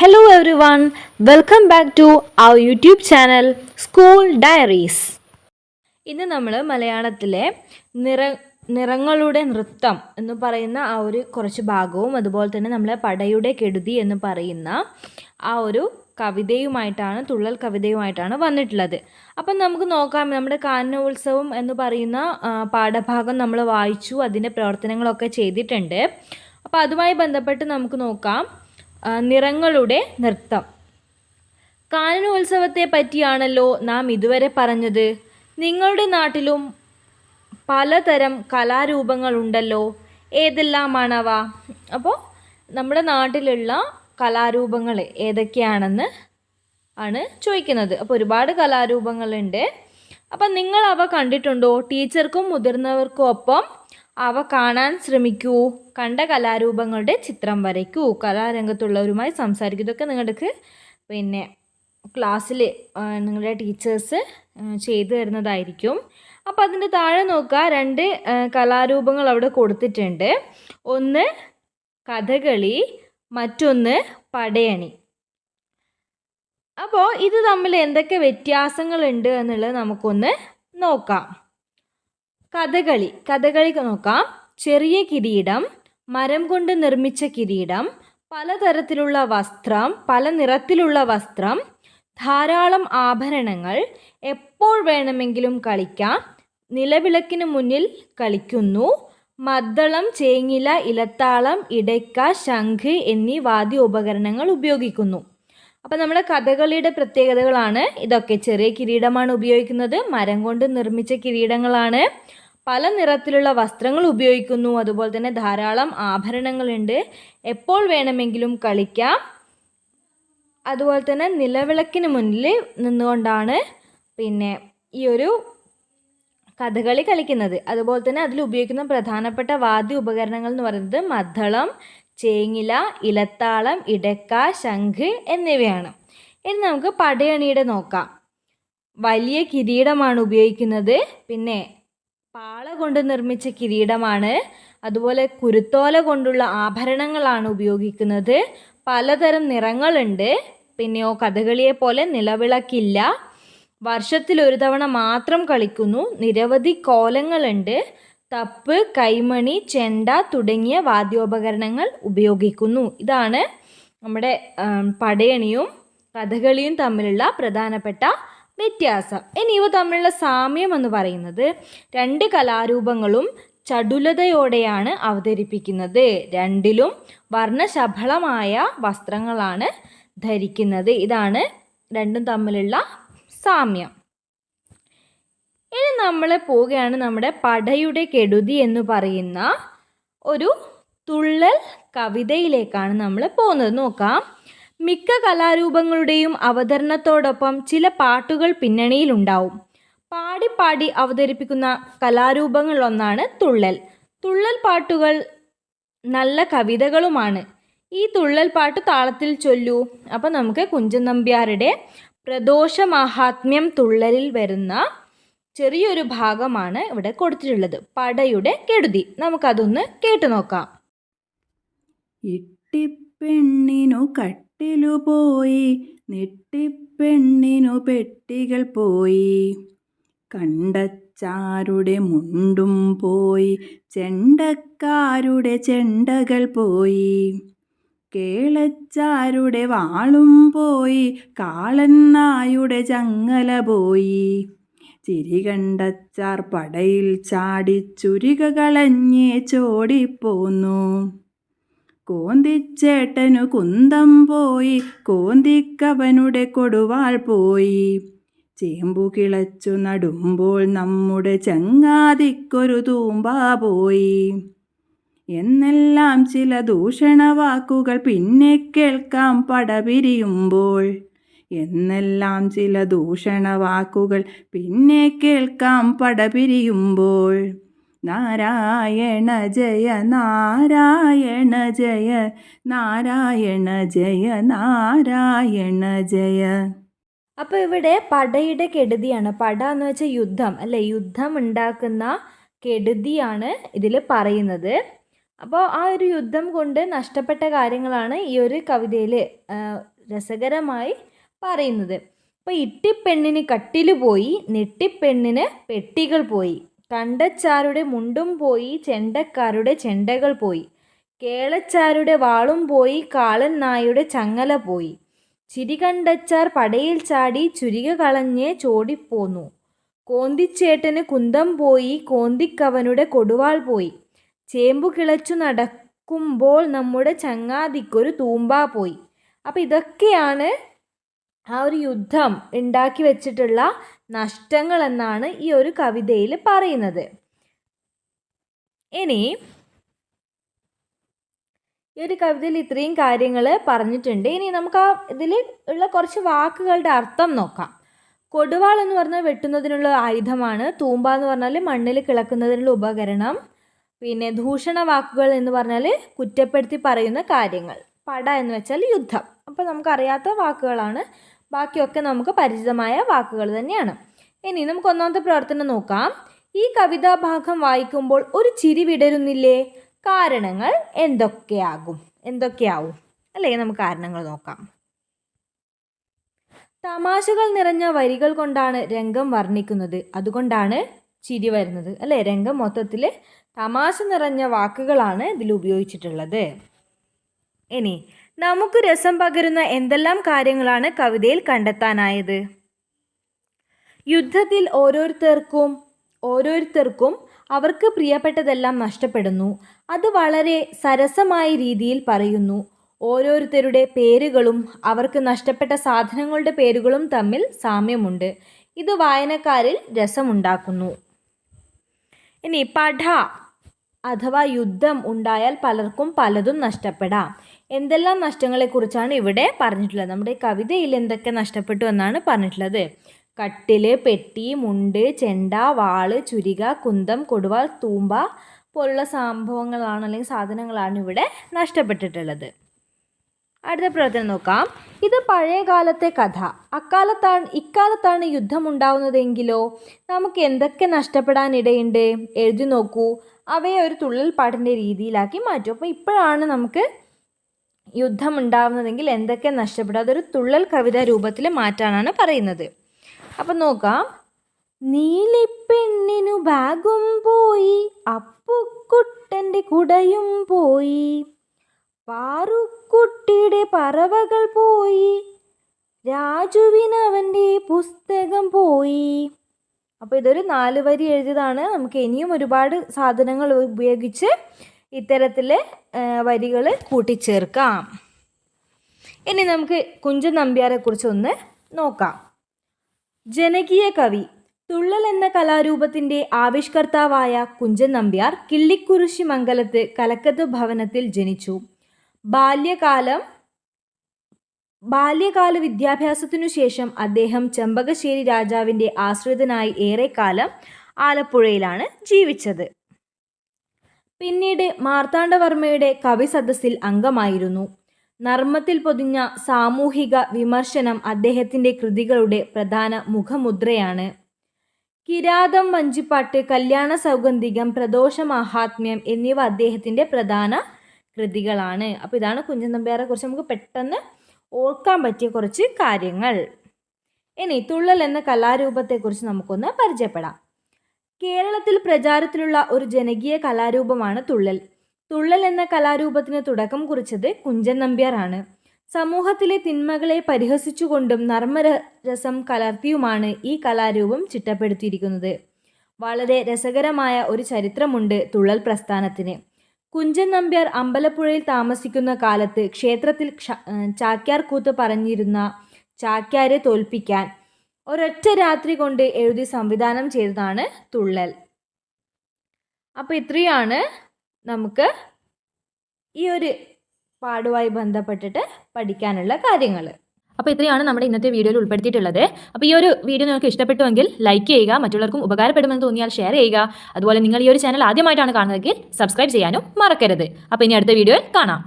Hello one welcome back to our YouTube channel school diaries ഇന്ന് നമ്മൾ മലയാളത്തിലെ നിറ നിറങ്ങളുടെ നൃത്തം എന്ന് പറയുന്ന ആ ഒരു കുറച്ച് ഭാഗവും അതുപോലെ തന്നെ നമ്മളെ പടയുടെ കെടുതി എന്ന് പറയുന്ന ആ ഒരു കവിതയുമായിട്ടാണ് തുള്ളൽ കവിതയുമായിട്ടാണ് വന്നിട്ടുള്ളത്. അപ്പം നമുക്ക് നോക്കാം നമ്മുടെ കാനനോത്സവം എന്ന് പറയുന്ന പാഠഭാഗം നമ്മൾ വായിച്ചു അതിന്റെ പ്രവർത്തനങ്ങളൊക്കെ ചെയ്തിട്ടുണ്ട്. അപ്പോൾ അതുമായി ബന്ധപ്പെട്ട് നമുക്ക് നോക്കാം. നിറങ്ങളുടെ നൃത്തം. കാനനോത്സവത്തെ പറ്റിയാണല്ലോ നാം ഇതുവരെ പറഞ്ഞത്. നിങ്ങളുടെ നാട്ടിലും പലതരം കലാരൂപങ്ങളുണ്ടല്ലോ. ഏതെല്ലാമാണവ? അപ്പോൾ നമ്മുടെ നാട്ടിലുള്ള കലാരൂപങ്ങൾ ഏതൊക്കെയാണെന്ന് ആണ് ചോദിക്കുന്നത്. അപ്പോൾ ഒരുപാട് കലാരൂപങ്ങളുണ്ട്. അപ്പം നിങ്ങൾ അവ കണ്ടിട്ടുണ്ടോ? ടീച്ചർക്കും മുതിർന്നവർക്കും ഒപ്പം അവ കാണാൻ ശ്രമിക്കൂ. കണ്ട കലാരൂപങ്ങളുടെ ചിത്രം വരയ്ക്കൂ. കലാരംഗത്തുള്ളവരുമായി സംസാരിക്കൂ. ഇതൊക്കെ നിങ്ങൾക്ക് പിന്നെ ക്ലാസ്സിൽ നിങ്ങളുടെ ടീച്ചേഴ്സ് ചെയ്തു തരുന്നതായിരിക്കും. അപ്പോൾ അതിന്റെ താഴെ നോക്കുക. രണ്ട് കലാരൂപങ്ങൾ അവിടെ കൊടുത്തിട്ടുണ്ട്. ഒന്ന് കഥകളി മറ്റൊന്ന് പടയണി. അപ്പോൾ ഇത് തമ്മിൽ എന്തൊക്കെ വ്യത്യാസങ്ങളുണ്ട് എന്നുള്ളത് നമുക്കൊന്ന് നോക്കാം. കഥകളി. കഥകളി നോക്കാം. ചെറിയ കിരീടം മരം കൊണ്ട് നിർമ്മിച്ച കിരീടം പലതരത്തിലുള്ള വസ്ത്രം പല നിറത്തിലുള്ള വസ്ത്രം ധാരാളം ആഭരണങ്ങൾ എപ്പോൾ വേണമെങ്കിലും കളിക്കാം നിലവിളക്കിന് മുന്നിൽ കളിക്കുന്നു മദ്ദളം ചേങ്ങില ഇലത്താളം ഇടയ്ക്ക ശംഖ് എന്നീ വാദ്യ ഉപകരണങ്ങൾ ഉപയോഗിക്കുന്നു. അപ്പം നമ്മുടെ കഥകളിയുടെ പ്രത്യേകതകളാണ്. ഇതൊക്കെ ചെറിയ കിരീടമാണ് ഉപയോഗിക്കുന്നത് മരം കൊണ്ട് നിർമ്മിച്ച കിരീടങ്ങളാണ്. പല നിറത്തിലുള്ള വസ്ത്രങ്ങൾ ഉപയോഗിക്കുന്നു. അതുപോലെ തന്നെ ധാരാളം ആഭരണങ്ങളുണ്ട്. എപ്പോൾ വേണമെങ്കിലും കളിക്കാം. അതുപോലെ തന്നെ നിലവിളക്കിന് മുന്നിൽ നിന്നുകൊണ്ടാണ് പിന്നെ ഈ ഒരു കഥകളി കളിക്കുന്നത്. അതുപോലെ തന്നെ അതിൽ ഉപയോഗിക്കുന്ന പ്രധാനപ്പെട്ട വാദ്യ ഉപകരണങ്ങൾ എന്ന് പറയുന്നത് മദ്ദളം ചേങ്ങില ഇലത്താളം ഇടക്ക ശംഖ് എന്നിവയാണ്. ഇനി നമുക്ക് പടയണിയുടെ നോക്കാം. വലിയ കിരീടമാണ് ഉപയോഗിക്കുന്നത്. പിന്നെ പാള കൊണ്ട് നിർമ്മിച്ച കിരീടമാണ്. അതുപോലെ കുരുത്തോല കൊണ്ടുള്ള ആഭരണങ്ങളാണ് ഉപയോഗിക്കുന്നത്. പലതരം നിറങ്ങളുണ്ട്. പിന്നെയോ കഥകളിയെ പോലെ നിലവിളക്കില്ല. വർഷത്തിൽ ഒരു തവണ മാത്രം കളിക്കുന്നു. നിരവധി കോലങ്ങളുണ്ട്. തപ്പ് കൈമണി ചെണ്ട തുടങ്ങിയ വാദ്യോപകരണങ്ങൾ ഉപയോഗിക്കുന്നു. ഇതാണ് നമ്മുടെ പടയണിയും കഥകളിയും തമ്മിലുള്ള പ്രധാനപ്പെട്ട വ്യത്യാസം. ഇനി ഇവ തമ്മിലുള്ള സാമ്യം എന്ന് പറയുന്നത് രണ്ട് കലാരൂപങ്ങളും ചടുലതയോടെയാണ് അവതരിപ്പിക്കുന്നത്. രണ്ടിലും വർണശബളമായ വസ്ത്രങ്ങളാണ് ധരിക്കുന്നത്. ഇതാണ് രണ്ടും തമ്മിലുള്ള സാമ്യം. ഇനി നമ്മൾ പോവുകയാണ് നമ്മുടെ പടയുടെ കെടുതി എന്ന് പറയുന്ന ഒരു തുള്ളൽ കവിതയിലേക്കാണ് നമ്മൾ പോകുന്നത്. നോക്കാം. മിക്ക കലാരൂപങ്ങളുടെയും അവതരണത്തോടൊപ്പം ചില പാട്ടുകൾ പിന്നണിയിലുണ്ടാവും. പാടി പാടി അവതരിപ്പിക്കുന്ന കലാരൂപങ്ങളിലൊന്നാണ് തുള്ളൽ. തുള്ളൽ പാട്ടുകൾ നല്ല കവിതകളുമാണ്. ഈ തുള്ളൽ പാട്ട് താളത്തിൽ ചൊല്ലൂ. അപ്പം നമുക്ക് കുഞ്ചൻ നമ്പ്യാരുടെ പ്രദോഷ മഹാത്മ്യം തുള്ളലിൽ വരുന്ന ചെറിയൊരു ഭാഗമാണ് ഇവിടെ കൊടുത്തിട്ടുള്ളത്. പടയുടെ കെടുതി. നമുക്കതൊന്ന് കേട്ടു നോക്കാം. ഇട്ടിപ്പെണ്ണിനു കട്ടിലു പോയി നെട്ടിപ്പെണ്ണിനു പെട്ടികൾ പോയി. കണ്ടച്ചാരുടെ മുണ്ടും പോയി ചെണ്ടക്കാരുടെ ചെണ്ടകൾ പോയി. കേളച്ചാരുടെ വാളും പോയി കാളന്നായുടെ ചങ്ങല പോയി. ചിരി കണ്ടച്ചാർ പടയിൽ ചാടി ചുരിക കളഞ്ഞേ ചോടിപ്പോന്നു കോന്തിച്ചേട്ടനു കുന്തം പോയി കോന്തിക്കവനുടെ കൊടുവാൾ പോയി. ചേമ്പു കിളച്ചു നടുമ്പോൾ നമ്മുടെ ചങ്ങാതിക്കൊരു തൂമ്പ പോയി. എന്നെല്ലാം ചില ദൂഷണവാക്കുകൾ പിന്നെ കേൾക്കാം പടപിരിയുമ്പോൾ. എന്നെല്ലാം ചില ദൂഷണവാക്കുകൾ പിന്നെ കേൾക്കാം പടപിരിയുമ്പോൾ. നാരായണ ജയ നാരായണ ജയ നാരായണ ജയ നാരായണ ജയ. അപ്പോൾ ഇവിടെ പടയുടെ കെടുതിയാണ്. പട എന്ന് വെച്ചാൽ യുദ്ധം അല്ലേ? യുദ്ധം ഉണ്ടാക്കുന്ന കെടുതിയാണ് ഇതിൽ പറയുന്നത്. അപ്പോൾ ആ ഒരു യുദ്ധം കൊണ്ട് നഷ്ടപ്പെട്ട കാര്യങ്ങളാണ് ഈ ഒരു കവിതയിൽ രസകരമായി പറയുന്നത്. അപ്പോൾ ഇട്ടിപ്പെണ്ണിന് കട്ടിൽ പോയി നെട്ടിപ്പെണ്ണിന് പെട്ടികൾ പോയി. കണ്ടച്ചാരുടെ മുണ്ടും പോയി ചെണ്ടക്കാരുടെ ചെണ്ടകൾ പോയി. കേളച്ചാരുടെ വാളും പോയി കാളൻ നായുടെ ചങ്ങല പോയി. ചിരി കണ്ടച്ചാർ പടയിൽ ചാടി ചുരിക കളഞ്ഞ് ചോടിപ്പോന്നു. കോന്തിച്ചേട്ടന് കുന്തം പോയി കോന്തിക്കവനുടെ കൊടുവാൾ പോയി. ചേമ്പു കിളച്ചു നടക്കുമ്പോൾ നമ്മുടെ ചങ്ങാതിക്കൊരു തൂമ്പ പോയി. അപ്പോൾ ഇതൊക്കെയാണ് ആ ഒരു യുദ്ധം ഉണ്ടാക്കി വെച്ചിട്ടുള്ള നഷ്ടങ്ങൾ എന്നാണ് ഈ ഒരു കവിതയിൽ പറയുന്നത്. ഇനി ഈ ഒരു കവിതയിൽ ഇത്രയും കാര്യങ്ങൾ പറഞ്ഞിട്ടുണ്ട്. ഇനി നമുക്ക് ആ ഇതിൽ ഉള്ള കുറച്ച് വാക്കുകളുടെ അർത്ഥം നോക്കാം. കൊടുവാൾ എന്ന് പറഞ്ഞാൽ വെട്ടുന്നതിനുള്ള ആയുധമാണ്. തൂമ്പ എന്ന് പറഞ്ഞാൽ മണ്ണിൽ കിളക്കുന്നതിനുള്ള ഉപകരണം. പിന്നെ ദൂഷണ വാക്കുകൾ എന്ന് പറഞ്ഞാൽ കുറ്റപ്പെടുത്തി പറയുന്ന കാര്യങ്ങൾ. പട എന്ന് വെച്ചാൽ യുദ്ധം. അപ്പോൾ നമുക്കറിയാത്ത വാക്കുകളാണ് ബാക്കിയൊക്കെ നമുക്ക് പരിചിതമായ വാക്കുകൾ തന്നെയാണ്. ഇനി നമുക്ക് ഒന്നാമത്തെ പ്രവർത്തനം നോക്കാം. ഈ കവിതാഭാഗം വായിക്കുമ്പോൾ ഒരു ചിരി വിടരുന്നില്ലേ? കാരണങ്ങൾ എന്തൊക്കെയാകും? എന്തൊക്കെയാവും? അല്ലേ നമുക്ക് കാരണങ്ങൾ നോക്കാം. തമാശകൾ നിറഞ്ഞ വരികൾ കൊണ്ടാണ് രംഗം വർണിക്കുന്നത്. അതുകൊണ്ടാണ് ചിരി വരുന്നത്. അല്ലേ? രംഗം മൊത്തത്തിൽ തമാശ നിറഞ്ഞ വാക്കുകളാണ് ഇതിൽ ഉപയോഗിച്ചിട്ടുള്ളത്. ഇനി നമുക്ക് രസം പകരുന്ന എന്തെല്ലാം കാര്യങ്ങളാണ് കവിതയിൽ കണ്ടെത്താനായത്? യുദ്ധത്തിൽ ഓരോരുത്തർക്കും ഓരോരുത്തർക്കും അവർക്ക് പ്രിയപ്പെട്ടതെല്ലാം നഷ്ടപ്പെടുന്നു. അത് വളരെ സരസമായ രീതിയിൽ പറയുന്നു. ഓരോരുത്തരുടെ പേരുകളും അവർക്ക് നഷ്ടപ്പെട്ട സാധനങ്ങളുടെ പേരുകളും തമ്മിൽ സാമ്യമുണ്ട്. ഇത് വായനക്കാരിൽ രസമുണ്ടാക്കുന്നു. ഇനി പഠ അഥവാ യുദ്ധം ഉണ്ടായാൽ പലർക്കും പലതും നഷ്ടപ്പെടാം. എന്തെല്ലാം നഷ്ടങ്ങളെക്കുറിച്ചാണ് ഇവിടെ പറഞ്ഞിട്ടുള്ളത്? നമ്മുടെ കവിതയിൽ എന്തൊക്കെ നഷ്ടപ്പെട്ടു എന്നാണ് പറഞ്ഞിട്ടുള്ളത്. കട്ടിൽ പെട്ടി മുണ്ട് ചെണ്ട വാൾ ചുരിക കുന്തം കൊടുവാൾ തൂമ്പ പോലുള്ള സംഭവങ്ങളാണ് അല്ലെങ്കിൽ സാധനങ്ങളാണ് ഇവിടെ നഷ്ടപ്പെട്ടിട്ടുള്ളത്. അടുത്ത പ്രവർത്തനം നോക്കാം. ഇത് പഴയ കാലത്തെ കഥ. അക്കാലത്താണ് ഇക്കാലത്താണ് യുദ്ധമുണ്ടാവുന്നതെങ്കിലോ നമുക്ക് എന്തൊക്കെ നഷ്ടപ്പെടാനിടയുണ്ട്? എഴുതി നോക്കൂ. അവയെ ഒരു തുള്ളൽ പാട്ടിന്റെ രീതിയിലാക്കി മാറ്റും. അപ്പോൾ ഇപ്പോഴാണ് നമുക്ക് യുദ്ധം ഉണ്ടാവുന്നതെങ്കിൽ എന്തൊക്കെ നഷ്ടപ്പെടും? അതൊരു തുള്ളൽ കവിത രൂപത്തിൽ മാറ്റാനാണ് പറയുന്നത്. അപ്പം നോക്കാം. നീലിപ്പെണ്ണിനു ബാഗും പോയി അപ്പുക്കുട്ടന്റെ കുടയും പോയി. പാറുക്കുട്ടിയുടെ പറവകൾ പോയി രാജുവിനവന്റെ പുസ്തകം പോയി. അപ്പോൾ ഇതൊരു നാല് വരി എഴുതിയതാണ്. നമുക്ക് ഇനിയും ഒരുപാട് സാധനങ്ങൾ ഉപയോഗിച്ച് ഇത്തരത്തിൽ വരികൾ കൂട്ടിച്ചേർക്കാം. ഇനി നമുക്ക് കുഞ്ചൻ നമ്പ്യാരെക്കുറിച്ച് ഒന്ന് നോക്കാം. ജനകീയ കവി തുള്ളൽ എന്ന കലാരൂപത്തിന്റെ ആവിഷ്കർത്താവായ കുഞ്ചൻ നമ്പ്യാർ കിള്ളിക്കുരിശി മംഗലത്ത് കലക്കത്ത് ഭവനത്തിൽ ജനിച്ചു. ബാല്യകാലം ബാല്യകാല വിദ്യാഭ്യാസത്തിനു ശേഷം അദ്ദേഹം ചെമ്പകശ്ശേരി രാജാവിന്റെ ആശ്രിതനായി ഏറെക്കാലം ആലപ്പുഴയിലാണ് ജീവിച്ചത്. പിന്നീട് മാർത്താണ്ഡവർമ്മയുടെ കവി സദസ്സിൽ അംഗമായിരുന്നു. നർമ്മത്തിൽ പൊതിഞ്ഞ സാമൂഹിക വിമർശനം അദ്ദേഹത്തിന്റെ കൃതികളുടെ പ്രധാന മുഖമുദ്രയാണ്. കിരാതം വഞ്ചിപ്പാട്ട് കല്യാണ സൗഗന്ധികം പ്രദോഷ മാഹാത്മ്യം എന്നിവ അദ്ദേഹത്തിന്റെ പ്രധാന കൃതികളാണ്. അപ്പോൾ ഇതാണ് കുഞ്ചൻ നമ്പ്യാരെ കുറിച്ച് നമുക്ക് പെട്ടെന്ന് ഓർക്കാൻ പറ്റിയ കുറച്ച് കാര്യങ്ങൾ. ഇനി തുള്ളൽ എന്ന കലാരൂപത്തെക്കുറിച്ച് നമുക്കൊന്ന് പരിചയപ്പെടാം. കേരളത്തിൽ പ്രചാരത്തിലുള്ള ഒരു ജനകീയ കലാരൂപമാണ് തുള്ളൽ. തുള്ളൽ എന്ന കലാരൂപത്തിന് തുടക്കം കുറിച്ചത് കുഞ്ചൻ നമ്പ്യാറാണ്. സമൂഹത്തിലെ തിന്മകളെ പരിഹസിച്ചുകൊണ്ടും നർമ്മരസം കലർത്തിയുമാണ് ഈ കലാരൂപം ചിട്ടപ്പെടുത്തിയിരിക്കുന്നത്. വളരെ രസകരമായ ഒരു ചരിത്രമുണ്ട് തുള്ളൽ പ്രസ്ഥാനത്തിന്. കുഞ്ചൻ നമ്പ്യാർ അമ്പലപ്പുഴയിൽ താമസിക്കുന്ന കാലത്ത് ക്ഷേത്രത്തിൽ ചാക്യാർ കൂത്ത് പറഞ്ഞിരുന്ന ചാക്യാരെ തോൽപ്പിക്കാൻ ഒരൊറ്റ രാത്രി കൊണ്ട് എഴുതി സംവിധാനം ചെയ്തതാണ് തുള്ളൽ. അപ്പോൾ ഇത്രയാണ് നമുക്ക് ഈ ഒരു പാടുമായി ബന്ധപ്പെട്ടിട്ട് പഠിക്കാനുള്ള കാര്യങ്ങൾ. അപ്പോൾ ഇത്രയാണ് നമ്മുടെ ഇന്നത്തെ വീഡിയോയിൽ ഉൾപ്പെടുത്തിയിട്ടുള്ളത്. അപ്പോൾ ഈ ഒരു വീഡിയോ നിങ്ങൾക്ക് ഇഷ്ടപ്പെട്ടുവെങ്കിൽ ലൈക്ക് ചെയ്യുക മറ്റുള്ളവർക്കും ഉപകാരപ്പെടുമെന്ന് തോന്നിയാൽ ഷെയർ ചെയ്യുക. അതുപോലെ നിങ്ങൾ ഈ ഒരു ചാനൽ ആദ്യമായിട്ടാണ് കാണുന്നതെങ്കിൽ സബ്സ്ക്രൈബ് ചെയ്യാനും മറക്കരുത്. അപ്പോൾ ഇനി അടുത്ത വീഡിയോയിൽ കാണാം.